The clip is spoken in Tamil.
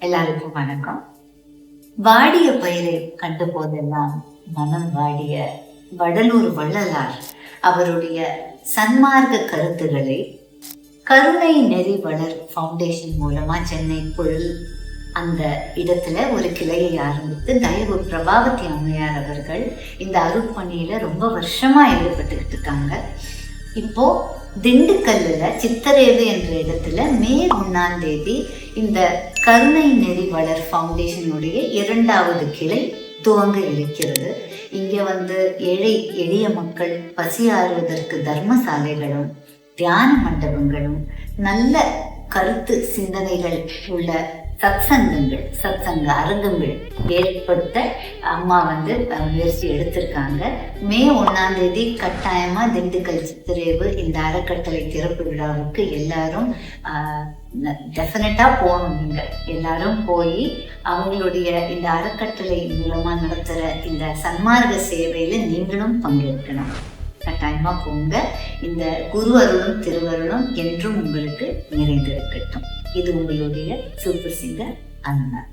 எல்லாருக்கும் வணக்கம். வாடிய பயிரை கண்ட போதெல்லாம் மனம் வாடிய வடலூர் வள்ளலார் அவருடைய சன்மார்க்க கருத்துக்களை கருணை நெறி வளர் ஃபவுண்டேஷன் மூலமா சென்னைக்குள் அந்த இடத்துல ஒரு கிளையை ஆரம்பித்து தயவு பிரபாவதி அம்மையார் அவர்கள் இந்த அருப்பணியில ரொம்ப வருஷமா ஈடுபட்டுக்கிட்டு இருக்காங்க. இப்போ திண்டுக்கல்லில் சித்தரேவு என்ற இடத்துல மே ஒன்னாம் தேதி இந்த கருணை நெறி வளர் ஃபவுண்டேஷனுடைய இரண்டாவது கிளை துவங்க இருக்கிறது இங்கே வந்து ஏழை எளிய மக்கள் பசியாறுவதற்கு தர்மசாலைகளும் தியான மண்டபங்களும் நல்ல கருத்து சிந்தனைகள் உள்ள சத்சங்கங்கள் சத்சங்க அரங்கங்கள் ஏற்படுத்த அம்மா வந்து முயற்சி எடுத்திருக்காங்க. மே ஒன்னாம் தேதி கட்டாயமா திண்டுக்கல் சித்திரேவு இந்த அறக்கட்டளை திறப்பு விழாவுக்கு எல்லாரும் டெஃபினட்டா போகணும் நீங்க எல்லாரும் போய் அவங்களுடைய இந்த அறக்கட்டளை மூலமா நடத்துற இந்த சன்மார்க்க சேவையில நீங்களும் பங்கேற்கணும். கட்டாயமா போங்க. இந்த குரு அருளும் திருவருளும் என்றும் உங்களுக்கு நிறைந்திருக்கட்டும். இது உங்களுடைய சூப்பர் சிங்கர் அண்ணா